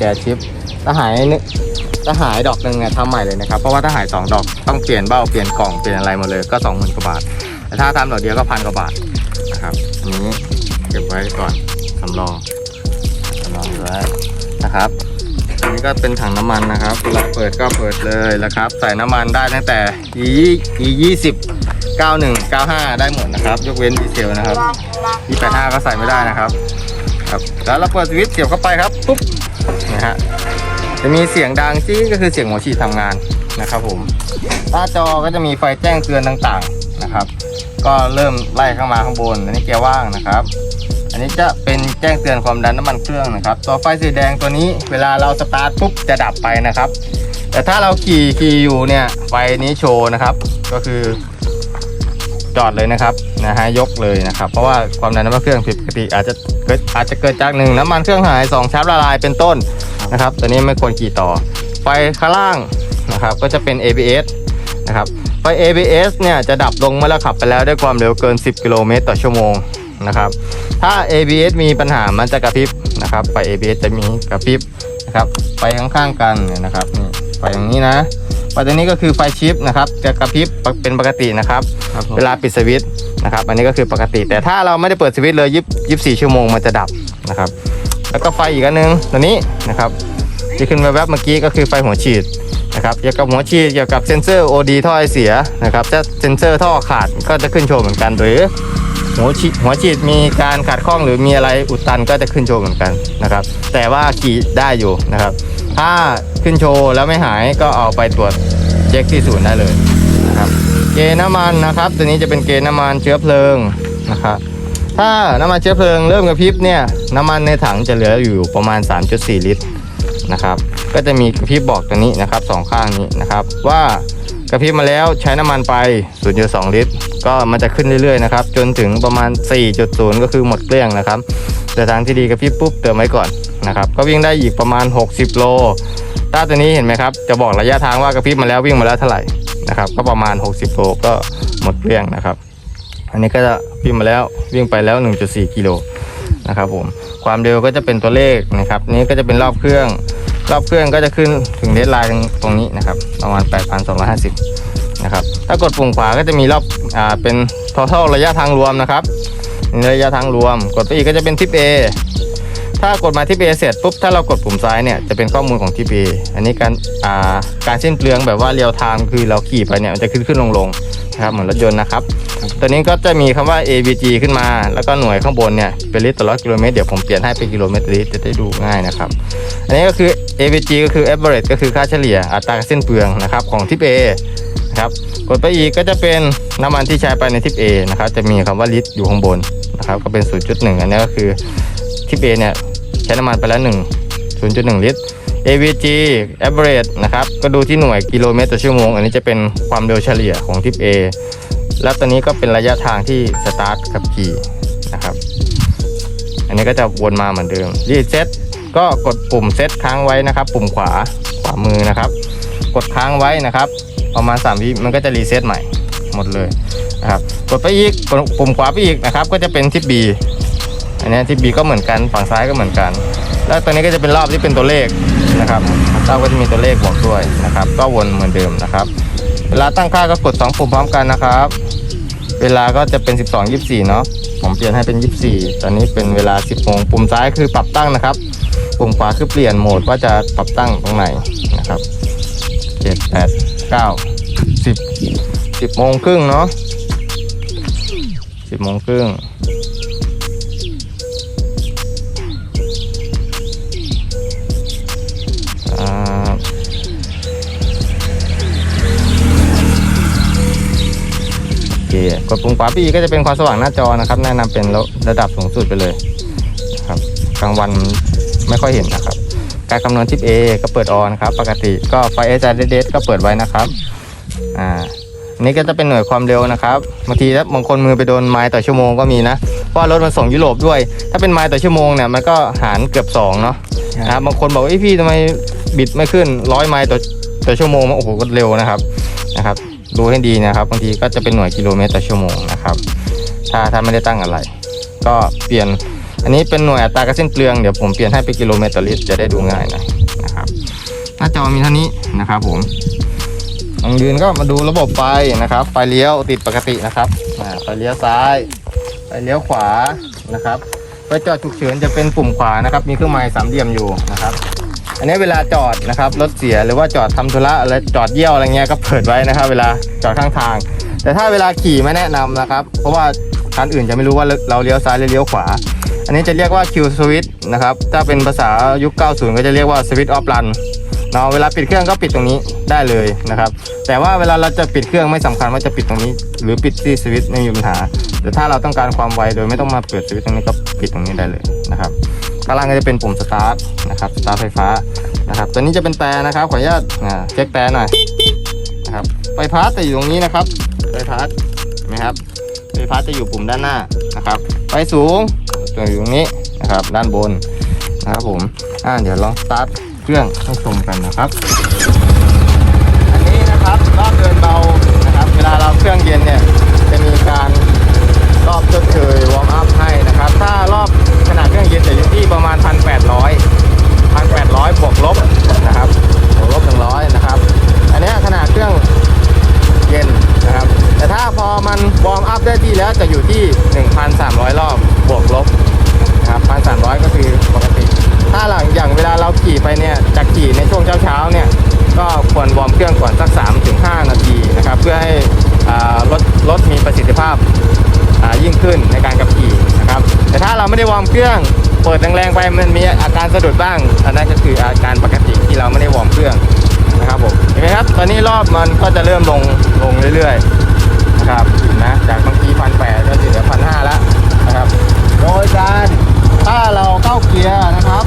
จชิปถ้าหายนึกถ้าหายดอกหนึ่งเนี่ยทำใหม่เลยนะครับ เพราะว่าถ้าหายสองดอกต้องเปลี่ยนเบ้าเปลี่ยนกล่องเปลี่ยนอะไรหมดเลยก็สองหมื่นกว่าบาท แต่ถ้าทำดอกเดียวก็พันกว่าบาทนะครับอันนี้เก็บไว้ก่อนสำรองสำรองไว้นะครับอันนี้ก็เป็นถังน้ำมันนะครับเวลาเปิดก็เปิดเลยนะครับ ใส่น้ำมันได้ตั้งแต่ e e ยี่สิบเก้าหนึ่งเก้าห้าได้หมดนะครับ ยกเว้นดีเซลนะครับ e แปดห้าก็ใส่ไม่ได้นะครับ ครับ แล้วเราเปิดสวิตช์เสียบเข้าไปครับปุ๊บ นะฮะจะมีเสียงดังจี้ก็คือเสียงหัวฉีดทำงานนะครับผมหน้าจอก็จะมีไฟแจ้งเตือนต่างๆนะครับ ก็เริ่มไล่เข้ามาข้างบนอันนี้เกียร์ว่างนะครับ อันนี้จะเป็นแจ้งเตือนความดันน้ำมันเครื่องนะครับ ตัวไฟสีแดงตัวนี้เวลาเราสตาร์ทปุ๊บจะดับไปนะครับ แต่ถ้าเราขี่ขี่อยู่เนี่ยไฟนี้โชว์นะครับ ก็คือจอดเลยนะครับนะฮะยกเลยนะครับ เพราะว่าความดันน้ำมันเครื่อง ติอาจจะเกิดอาจจะเกิดจากหนึ่งน้ำมันเครื่องหายสองชาร์จละลายเป็นต้นนะครับตัวนี้ไม่ควรขี่ต่อ ไฟข้างล่างนะครับก็จะเป็น ABS นะครับไฟ ABS เนี่ยจะดับลงเมื่อเราขับไปแล้วด้วยความเร็วเกิน 10 กิโลเมตรต่อชั่วโมงนะครับถ้า ABS มีปัญหามันจะกระพริบนะครับไฟ ABS จะมีกระพริบนะครับไฟข้างๆกันเนี่ยนะครับไฟอย่างนี้นะ ไฟตัวนี้ก็คือไฟชิปนะครับจะกระพริบเป็นปกตินะครับครับผมเวลาปิดสวิตช์นะครับอันนี้ก็คือปกติ แต่ถ้าเราไม่ได้เปิดสวิตช์เลยยิบยิบสี่ชั่วโมงมันจะดับนะครับ แล้วก็ไฟอีกอันหนึงตัวนี้นะครับที่ขึ้นแวบๆเมื่อกี้ก็คือไฟหัวฉีดนะครับเกี่ยวกับหัวฉีดเกี่ยวกับเซ็นเซอร์ OD ท่อไอเสียนะครับถ้าเซ็นเซอร์ท่อขาดก็จะขึ้นโชว์เหมือนกันหรือหัวฉีดหัวฉีดมีการขาดข้องหรือมีอะไรอุดตันก็จะขึ้นโชว์เหมือนกันนะครับแต่ว่าขี่ได้อยู่นะครับ ถ้าขึ้นโชว์แล้วไม่หายก็เอาไปตรวจเช็คที่ศูนย์ได้เลยนะครับ เกณฑ์น้ำมันนะครับ ตัวนี้จะเป็นเกณฑ์น้ำมันเชื้อเพลิงนะครับถ้าน้ำมันเชื้อเพลิงเริ่มกระพริบเนี่ยน้ำมันในถังจะเหลืออยู่ประมาณ 3.4 ลิตรนะครับ ก็จะมีกระพริบบอกตัวนี้นะครับสองข้างนี้นะครับ ว่ากระพริบมาแล้วใช้น้ำมันไป 0.2 ลิตร ก็มันจะขึ้นเรื่อยๆนะครับจนถึงประมาณ 4.0 ก็คือหมดเกลี้ยงนะครับแต่ทางที่ดีกระพริบปุ๊บเติมไว้ก่อน นะครับก็วิ่งได้อีกประมาณ 60 โลถ้าตัวนี้เห็นไหมครับจะบอกระยะทางว่ากระพริบมาแล้ววิ่งมาแล้วเท่าไหร่นะครับก็ประมาณ 60 โลก็หมดเกลี้ยงนะครับ อันนี้ก็จะวิ่งมาแล้ววิ่งไปแล้ว 1.4 กิโลนะครับผมความเร็วก็จะเป็นตัวเลขนะครับ นี้ก็จะเป็นรอบเครื่อง รอบเครื่องก็จะขึ้นถึงเดดไลน์ตรงนี้นะครับประมาณ 8,250 นะครับ ถ้ากดปุ่มขวาก็จะมีรอบอ่าเป็น total ระยะทางรวมนะครับระยะทางรวม กดไปอีกก็จะเป็นทิป A ถ้ากดมาที่ A เสร็จปุ๊บถ้าเรากดปุ่มซ้ายเนี่ยจะเป็นข้อมูลของที่ A อันนี้การอ่าการสิ้นเปลืองแบบว่าเรียวไทม์คือเราขี่ไปเนี่ยมันจะขึ้นขึ้นลงลงนะครับเหมือนรถยนต์นะครับตัวนี้ก็จะมีคำว่า ABG ขึ้นมา แล้วก็หน่วยข้างบนเนี่ยเป็นลิตรต่อร้อยกิโลเมตรเดี๋ยวผมเปลี่ยนให้เป็นกิโลเมตรลิตรจะได้ดูง่ายนะครับ อันนี้ก็คือ ABG ก็คือ average ก็คือค่าเฉลี่ยอัตราการสิ้นเปลืองนะครับของทิป A นะครับกดไปอีกก็จะเป็นน้ำมันที่ใช้ไปในทิป A นะครับจะมีคำว่าลิตรอยู่ข้างบนนะครับก็เป็น 0.1 อันนี้ก็คือทิป A เนี่ย ช้น้ำมันไปแล้ว1 0.1 ลิตร AVG average นะครับ ก็ดูที่หน่วยกิโลเมตรต่อชั่วโมง อันนี้จะเป็นความเร็วเฉลี่ยของทิป A แล้วตัวนี้ก็เป็นระยะทางที่สตาร์ทกับขี่นะครับ อันนี้ก็จะวนมาเหมือนเดิมรีเซ็ตก็กดปุ่มเซตค้างไว้นะครับ ปุ่มขวาขวามือนะครับ กดค้างไว้นะครับประมาณ3วิมันก็จะรีเซ็ตใหม่หมดเลยนะครับ กดไปอีกกดปุ่มขวาไปอีกนะครับ ก็จะเป็นทิป B อันนี้ทิป B ก็เหมือนกันฝั่งซ้ายก็เหมือนกัน แล้วตัวนี้ก็จะเป็นรอบที่เป็นตัวเลขนะครับเต้าก็จะมีตัวเลขบอกด้วยนะครับ ก็วนเหมือนเดิมนะครับ เวลาตั้งค่าก็กด2ปุ่มพร้อมกันนะครับ เวลาก็จะเป็น 12 24เนาะผมเปลี่ยนให้เป็น 24 ตอนนี้เป็นเวลา 10โมงปุ่มซ้ายคือปรับตั้งนะครับ ปุ่มขวาคือเปลี่ยนโหมดว่าจะปรับตั้งตรงไหนนะครับ 7 8 9 10 10โมงครึ่งเนาะ10โมงครึ่ง ดปุ่มขวาปีก็จะเป็นความสว่างหน้าจอนะครับ แนะนำเป็นระดับสูงสุดไปเลยครับกลางวันไม่ค่อยเห็นนะครับ การคำนวณทิป A ก็เปิดออนครับ ปกติก็ไฟ HRDS ก็เปิดไว้นะครับอ่าอันนี้ก็จะเป็นหน่วยความเร็วนะครับบางทีถ้าบางคนมือไปโดนไมล์ต่อชั่วโมงก็มีนะเพราะว่ารถมันส่งยุโรปด้วย ถ้าเป็นไมล์ต่อชั่วโมงเนี่ยมันก็หารเกือบ2เนาะนะครับบางคนบอกว่าเอ้พี่ทำไมบิดไม่ขึ้นร้อยไมล์ต่อต่อชั่วโมงโอ้โหก็เร็วนะครับนะครับ ดูให้ดีนะครับ บางทีก็จะเป็นหน่วยกิโลเมตรต่อชั่วโมงนะครับ ถ้าถ้าไม่ได้ตั้งอะไร ก็เปลี่ยน อันนี้เป็นหน่วยอัตราการสิ้นเปลืองเดี๋ยวผมเปลี่ยนให้เป็นกิโลเมตรต่อลิตรจะได้ดูง่ายหน่อยนะครับ หน้าจอมีเท่านี้นะครับ ผมลองยืนก็มาดูระบบไฟนะครับ ไฟเลี้ยวติดปกตินะครับไฟเลี้ยวซ้าย ไฟเลี้ยวขวานะครับไฟจอดฉุกเฉินจะเป็นปุ่มขวานะครับ มีเครื่องหมายสามเหลี่ยมอยู่นะครับ อันนี้เวลาจอดนะครับรถเสียหรือว่าจอดทำธุระอะไรจอดเยี่ยวอะไรเงี้ยก็เปิดไว้นะครับ เวลาจอดข้างทาง แต่ถ้าเวลาขี่ไม่แนะนำนะครับ เพราะว่าคันอื่นจะไม่รู้ว่าเราเลี้ยวซ้ายหรือเลี้ยวขวา อันนี้จะเรียกว่า Q switch นะครับถ้าเป็นภาษายุค 90 ก็จะเรียกว่า switch off run เนาะเวลาปิดเครื่องก็ปิดตรงนี้ได้เลยนะครับ แต่ว่าเวลาเราจะปิดเครื่องไม่สำคัญว่าจะปิดตรงนี้ หรือปิดที่สวิตช์ไม่มีปัญหาแต่ถ้าเราต้องการความไวโดยไม่ต้องมาเปิดสวิตช์ตรงนี้ก็ปิดตรงนี้ได้เลยนะครับ ข้างล่างก็จะเป็นปุ่มสตาร์ทนะครับสตาร์ทไฟฟ้านะครับตัวนี้จะเป็นแต่นะครับขออนุญาตเช็คแต่หน่อยนะครับไฟฟ้าจะอยู่ตรงนี้นะครับไฟฟ้าเห็นไหมครับไฟฟ้าจะอยู่ปุ่มด้านหน้านะครับไฟสูงจะอยู่ตรงนี้นะครับด้านบนนะครับผมอ่าเดี๋ยวลองสตาร์ทเครื่องให้ชมกันนะครับ อันนี้นะครับรอบเดินเบานะครับ เวลาเราเครื่องเย็นเนี่ย ควรวอร์มเครื่องก่อนสัก 3-5 นาทีนะครับเพื่อให้รถรถมีประสิทธิภาพยิ่งขึ้นในการขับขี่นะครับแต่ถ้าเราไม่ได้วอร์มเครื่องเปิดแรงๆไปมันมีอาการสะดุดบ้างอันนั้นก็คืออาการปกติที่เราไม่ได้วอร์มเครื่องนะครับผมเห็นไหมครับตอนนี้รอบมันก็จะเริ่มลงลงเรื่อยๆนะครับนะจากบางทีพันแปดก็จะเหลือพันห้าแล้วนะครับโดยการถ้าเราเข้าเกียร์นะครับ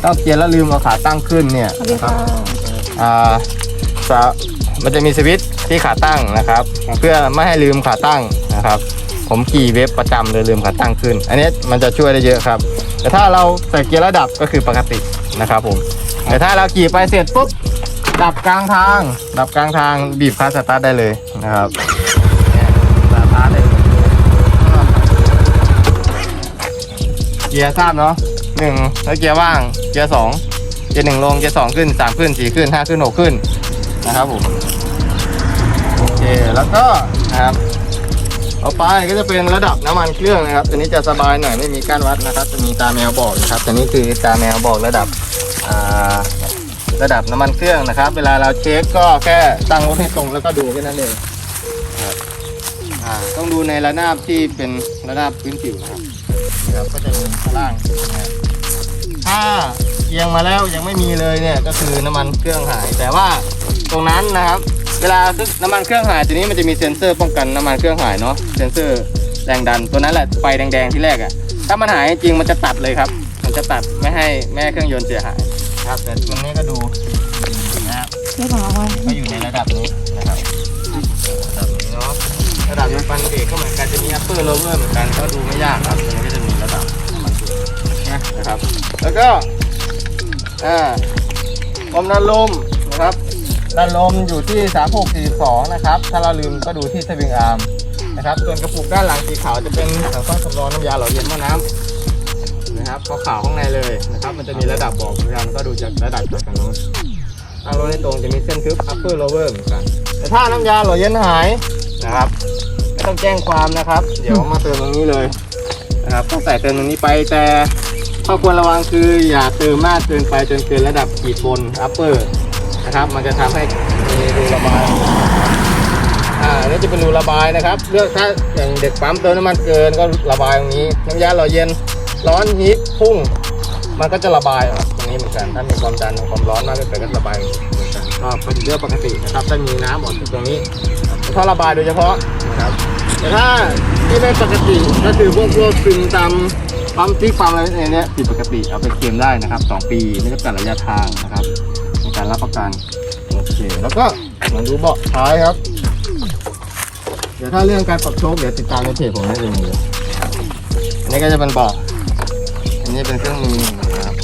เข้าเกียร์แล้วลืมเอาขาตั้งขึ้นเนี่ยนะครับ อ่าสะมันจะมีสวิตช์ที่ขาตั้งนะครับ เพื่อไม่ให้ลืมขาตั้งนะครับ ผมขี่เว็บประจำเลยลืมขาตั้งขึ้น อันนี้มันจะช่วยได้เยอะครับ แต่ถ้าเราใส่เกียร์ระดับก็คือปกตินะครับผม แต่ถ้าเราขี่ไปเสร็จปุ๊บดับกลางทาง ดับกลางทางบีบคลัตช์สตาร์ทได้เลยนะครับเนี่ยสตาร์ทได้เลยเกียร์ทราบเนาะหนึ่งแล้วเกียร์ว่าง เกียร์สอง เกียร์หนึ่งลงเกียร์สองขึ้นสามขึ้นสี่ขึ้นห้าขึ้นหกขึ้นนะครับผมโอเคแล้วก็นะครับต่อไปก็จะเป็นระดับน้ำมันเครื่องนะครับ ตัวนี้จะสบายหน่อยไม่มีก้านวัดนะครับ จะมีตาแมวบอกนะครับ ตัวนี้คือตาแมวบอกระดับระดับน้ำมันเครื่องนะครับ เวลาเราเช็คก็แค่ตั้งรถให้ตรงแล้วก็ดูแค่นั้นเองต้องดูในระนาบที่เป็นระนาบพื้นผิวนะครับนะครับก็จะมีข้างล่างนะครับ ถ้าเอียงมาแล้วยังไม่มีเลยเนี่ยก็คือน้ำมันเครื่องหาย แต่ว่าตรงนั้นนะครับ เวลาน้ำมันเครื่องหายตัวนี้มันจะมีเซ็นเซอร์ป้องกันน้ำมันเครื่องหายเนาะเซ็นเซอร์แรงดันตัวนั้นแหละไฟแดงๆที่แรกอะ่ะถ้ามันหายจริงๆมันจะตัดเลยครับ มันจะตัดไม่ให้ไม่ให้เครื่องยนต์เสียหายครับแต่ตรงนี้ก็ดูนะครับเรียกของเราไว้ก็อยู่ในระดับนี้นะครับระดับนี้เนาะระดับน้ำมันเบรกก็เหมือนกันจะมี upper lower เหมือนกันก็ดูไม่ยากครับตรงนี้ก็จะมีระดับน้ำมันเบรก นะครับ แล้วก็อ่าความดันลมนะครับดันลมอยู่ที่ 3642 นะครับ ถ้าเราลืมก็ดูที่สวิงอาร์มนะครับ ส่วนกระปุกด้านหลังสีขาวจะเป็นถังซ่อมสำรองน้ำยาหล่อเย็นหม้อน้ำนะครับขาวข้างในเลยนะครับ มันจะมีระดับบอกเหมือนกันก็ดูจากระดับจากกันโน้นทางรถในตรงจะมีเส้นทึบ upper lower เหมือนกัน แต่ถ้าน้ำยาหล่อเย็นหายนะครับไม่ต้องแจ้งความนะครับ เดี๋ยวมาเติมตรงนี้เลยนะครับต้องใส่เติมตรงนี้ไปแต่ ข้อควรระวังคืออย่าเติมมากเกินไปจนเกินระดับขีดบน upper นะครับ มันจะทำให้มีรูระบายอ่าอันนี่จะเป็นรูระบายนะครับ เลือกถ้าอย่างเด็กปั๊มเติมน้ำมันเกินก็ระบายตรงนี้น้ำยาหล่อเย็นร้อนฮีทพุ่ง มันก็จะระบายออกตรงนี้เหมือนกัน ถ้ามีความดันความร้อนมากเกินไปก็ระบายเหมือนกันก็เป็นเรื่องปกตินะครับถ้ามีน้ำออกตรงนี้ท่อระบายโดยเฉพาะนะครับ แต่ถ้าที่ไม่ปกติก็คือพวกพวกซึมตามปั๊มติ๊กปั๊มอะไรเนี้ยผิดปกติเอาไปเคลมได้นะครับ 2 ปีไม่จำกัดระยะทางนะครับในการรับประกันโอเคแล้วก็มาดูเบาะท้ายครับ เดี๋ยวถ้าเรื่องการปรับโชคเดี๋ยวติดตามในเพจผมได้เลยเลยอันนี้ก็จะเป็นเบาะอันนี้เป็นเครื่องมือนะครับ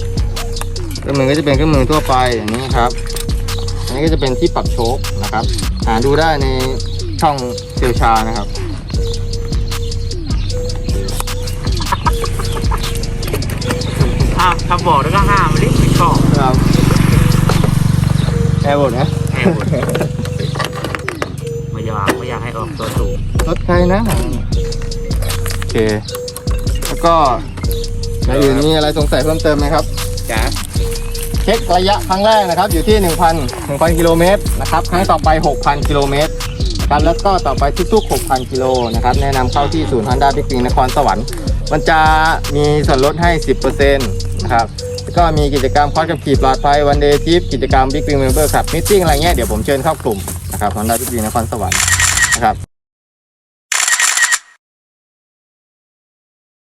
เครื่องมือก็จะเป็นเครื่องมือทั่วไปอย่างนี้ครับ อันนี้ก็จะเป็นที่ปรับโชคนะครับ หาดูได้ในช่องเซลชานะครับ อะถ้าบอกแล้วก็ห้ามมันดิไม่ชอบครับแอร์บดนะแอบหมดไม่อยากไม่อยากให้ออกตัวสูงรถใครนะ โอเค แล้วก็อย่างอื่นมีอะไรสงสัยเพิ่มเติมไหมครับ จ้าเช็คระยะครั้งแรกนะครับ อยู่ที่ 1,000 1,000 กิโลเมตรนะครับ ครั้งต่อไป 6,000 กิโลเมตรครับแล้วก็ต่อไปทุกๆ 6,000 กิโลนะครับ แนะนำเข้าที่ศูนย์ Honda Big Wing นครสวรรค์ มันจะมีส่วนลดให้ 10%นะครับแล้วก็มีกิจกรรมคอร์สกับขี่ปลอดภัยวันเดย์ทิปกิจกรรมบิ๊กวิงเมมเบอร์ครับมิทติ้งอะไรเงี้ยเดี๋ยวผมเชิญเข้ากลุ่มนะครับ Honda Big Wing นครสวรรค์นะครับ